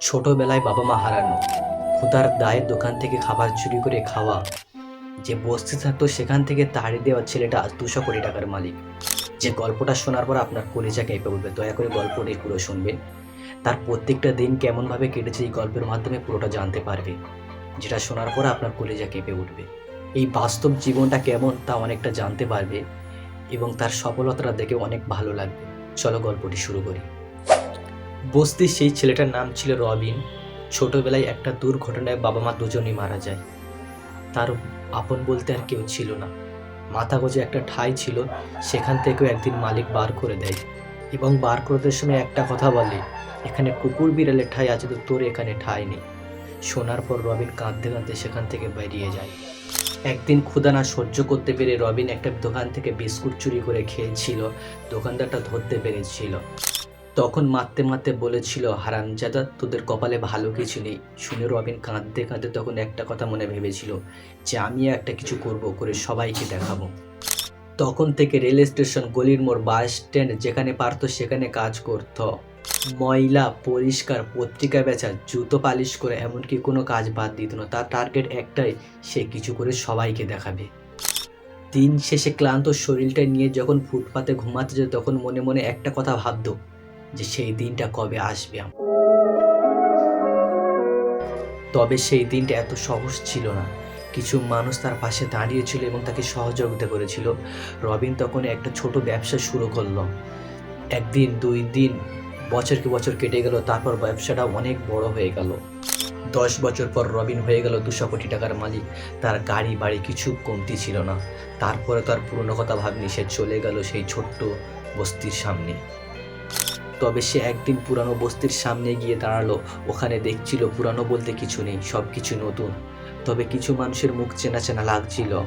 ছোটবেলায় বাবা মা হারানো। ক্ষুধার দায়ের দোকান থেকে খাবার চুরি করে খাওয়া। যে বস্তি থাকতো সেখান থেকে তাড়ি দেওয়া ছেলেটা দুশো কোটি টাকার মালিক। যে গল্পটা শোনার পর আপনার কলিজা কেঁপে উঠবে। দয়া করে গল্পটি পুরো শুনবেন। তার প্রত্যেকটা দিন কেমনভাবে কেটেছে এই গল্পের মাধ্যমে পুরোটা জানতে পারবে। যেটা শোনার পর আপনার কলিজা কেঁপে উঠবে। এই বাস্তব জীবনটা কেমন তা অনেকটা জানতে পারবে এবং তার সফলতাটা দেখে অনেক ভালো লাগবে। চলো গল্পটি শুরু করি। বস্তির সেই ছেলেটার নাম ছিল রবিন। ছোটবেলায় একটা দুর্ঘটনায় বাবা মা দুজনই মারা যায়। তার আপন বলতে আর কেউ ছিল না। মাথা গোজে একটা ঠাই ছিল, সেখান থেকেও একদিন মালিক বার করে দেয় এবং বার করতে সময় একটা কথা বলে, এখানে কুকুর বিড়ালের ঠাই আছে তো তোর এখানে ঠাই নেই। শোনার পর রবিন কাঁদতে কাঁদতে সেখান থেকে বেরিয়ে যায়। একদিন ক্ষুধা না সহ্য করতে পেরে রবিন একটা দোকান থেকে বিস্কুট চুরি করে খেয়েছিল, দোকানদারটা ধরতে পেরেছিল। তখন মারতে মারতে বলেছিল, হারামজাদা, তোদের কপালে ভালো কিছু নেই। শুনে রবিন কাঁদতে কাঁদতে তখন একটা কথা মনে ভেবেছিল, যে আমি একটা কিছু করব, করে সবাইকে দেখাবো। তখন থেকে রেল স্টেশন, গলির মোড়, বাস স্ট্যান্ড যেখানে পারতো সেখানে কাজ করত। ময়লা, পরিষ্কার, পত্রিকা বেচা, জুতো পালিশ করে, এমনকি কোনো কাজ বাদ দিত না। তার টার্গেট একটাই, সে কিছু করে সবাইকে দেখাবে। দিন শেষে ক্লান্ত শরীরটা নিয়ে যখন ফুটপাতে ঘুমাতে যেত তখন মনে মনে একটা কথা ভাবতো যে সেই দিনটা কবে আসবে। তবে সেই দিনটা এত সহজ ছিল না। কিছু মানুষ তার পাশে দাঁড়িয়েছিল এবং তাকে সহযোগিতা করেছিল। রবিন তখন একটা ছোট ব্যবসা শুরু করল। একদিন, দুই দিন বছর কি বছর কেটে গেল, তারপর ব্যবসাটা অনেক বড় হয়ে গেল। দশ বছর পর রবিন হয়ে গেল দুশো কোটি টাকার মালিক। তার গাড়ি, বাড়ি কিছু কমতি ছিল না। তারপরে তার পুরনো কথা ভাবনি, সে চলে গেল সেই ছোট্ট বস্তির সামনে। তবে সে একদিন পুরানো বস্তির সামনে গিয়ে দাঁড়াল। ওখানে দেখছিল পুরানো বলতে কিছু নেই সব কিছু নতুন। তবে কিছু মানুষের মুখ চেনা চেনা লাগছিল।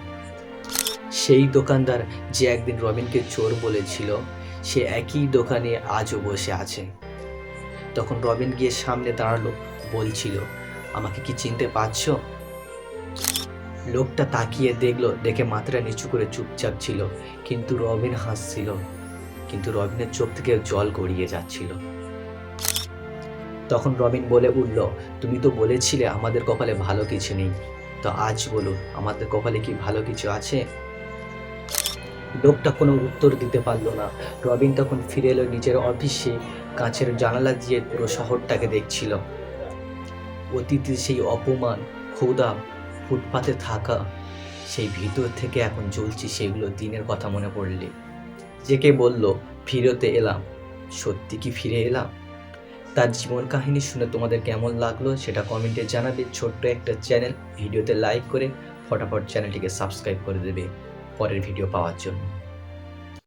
সেই দোকানদার যে একদিন রবিনকে চোর বলেছিল, সে একই দোকানে আজও বসে আছে। তখন রবিন গিয়ে সামনে দাঁড়াল, বলছিল, আমাকে কি চিনতে পারছ? লোকটা তাকিয়ে দেখল, দেখে মাথাটা নিচু করে চুপচাপ ছিল, কিন্তু রবিন হাসছিল। কিন্তু রবিনের চোখ থেকে জল গড়িয়ে যাচ্ছিল। তখন রবিন বলে উঠল, তুমি তো বলেছিলে আমাদের কপালে ভালো কিছু নেই। তো আজ বলুন, আমাদের কপালে কি ভালো কিছু আছে? লোকটা কোনো উত্তর দিতে পারল না। রবিন তখন ফিরে এলো নিজের অফিসে, কাঁচের জানালা দিয়ে পুরো শহরটাকে দেখছিল। অতীতের সেই অপমান, ক্ষুধা, ফুটপাতে থাকা, সেই ভিতর থেকে এখন জ্বলছি সেগুলো দিনের কথা মনে পড়লে। জেকে বলল, ফিরতে এলাম। সত্যি কি ফিরে এলাম? তার জীবন কাহিনী শুনে তোমাদের কেমন লাগল সেটা কমেন্টে জানাবে। ছোট্ট একটা চ্যানেল ভিডিওতে লাইক করে ফটাফট চ্যানেলটিকে সাবস্ক্রাইব করে দেবে। পরের ভিডিও পাওয়ার জন্য।